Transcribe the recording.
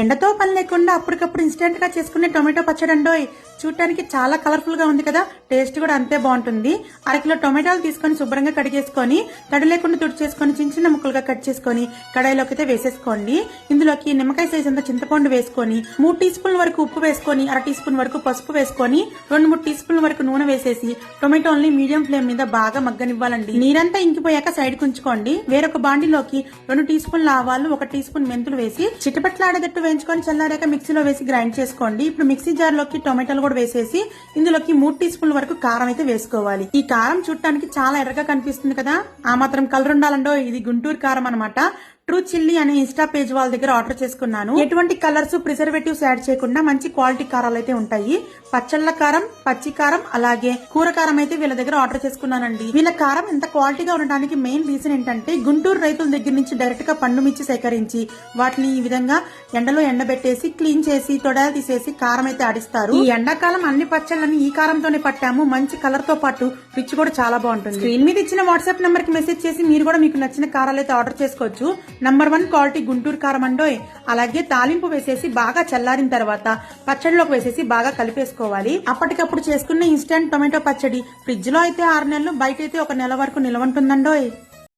ఎండతో పని లేకుండా అప్పటికప్పుడు ఇన్స్టెంట్గా చేసుకునే టొమాటో పచ్చడి అండోయ్. చూడటానికి చాలా కలర్ఫుల్గా ఉంది కదా. టేస్ట్ కూడా అంతే బాగుంటుంది. అరకిలో టొమాటోలు తీసుకొని శుభ్రంగా కడిగేసుకొని తడి లేకుండా తుడిచేసుకొని చిన్న చిన్న ముక్కలుగా కట్ చేసుకొని కడాయిలోకి అయితే వేసేసుకోండి. ఇందులోకి నిమ్మకాయ సైజ్ అంత చింతపండు వేసుకొని మూడు టీ స్పూన్ వరకు ఉప్పు వేసుకొని అర టీ స్పూన్ వరకు పసుపు వేసుకొని రెండు మూడు టీ స్పూన్ వరకు నూనె వేసేసి టొమాటోల్ని మీడియం ఫ్లేమ్ మీద బాగా మగ్గనివ్వాలండి. నీరంతా ఇంకిపోయాక సైడ్ కుంచుకోండి వేరొక బాండిలోకి రెండు టీ స్పూన్ల ఆవాలు ఒక టీ స్పూన్ మెంతులు వేసి చిటపట్లాడేటట్టు వేయించుకొని చల్లారాక మిక్సీలో వేసి గ్రైండ్ చేసుకోండి. ఇప్పుడు మిక్సీ జార్లోకి టొమాటోలు కూడా వేసేసి ఇందులోకి మూడు టీ స్పూన్ల వరకు కారం అయితే వేసుకోవాలి. ఈ కారం చూడటానికి చాలా ఎర్రగా కనిపిస్తుంది కదా? ఆ మాత్రం కలర్ ఉండాలండో? ఇది గుంటూరు కారం అన్నమాట. ట్రూ చిల్లీ అనే ఇన్స్టా పేజ్ వాళ్ళ దగ్గర ఆర్డర్ చేసుకున్నాను. ఎటువంటి కలర్స్ ప్రిజర్వేటివ్స్ యాడ్ చేయకుండా మంచి క్వాలిటీ కారాలు అయితే ఉంటాయి. పచ్చళ్ళ కారం పచ్చి కారం అలాగే కూర కారం అయితే వీళ్ళ దగ్గర ఆర్డర్ చేసుకున్నానండి. వీళ్ళ కారం ఎంత క్వాలిటీగా ఉండడానికి మెయిన్ రీజన్ ఏంటంటే గుంటూరు రైతుల దగ్గర నుంచి డైరెక్ట్గా పండు మిర్చి సేకరించి వాటిని ఈ విధంగా ఎండలో ఎండబెట్టేసి క్లీన్ చేసి తొడాలు తీసేసి కారం అయితే ఆడిస్తారు. ఈ ఎండాకాలం అన్ని పచ్చళ్ళని ఈ కారంతోనే పట్టాము. మంచి కలర్తో పాటు రుచి కూడా చాలా బాగుంటుంది. స్క్రీన్ మీద ఇచ్చిన వాట్సాప్ నెంబర్కి మెసేజ్ చేసి మీరు కూడా మీకు నచ్చిన కారాలు అయితే ఆర్డర్ చేసుకోవచ్చు. నంబర్ వన్ క్వాలిటీ గుంటూరు కారం అండోయ్. అలాగే తాలింపు వేసేసి బాగా చల్లారిన తర్వాత పచ్చడిలోకి వేసేసి బాగా కలిపేసుకోవాలి. అప్పటికప్పుడు చేసుకున్న ఇన్స్టెంట్ టొమాటో పచ్చడి. ఫ్రిడ్జ్లో అయితే ఆరు నెలలు బయట అయితే ఒక నెల వరకు నిలవంటుందండోయ్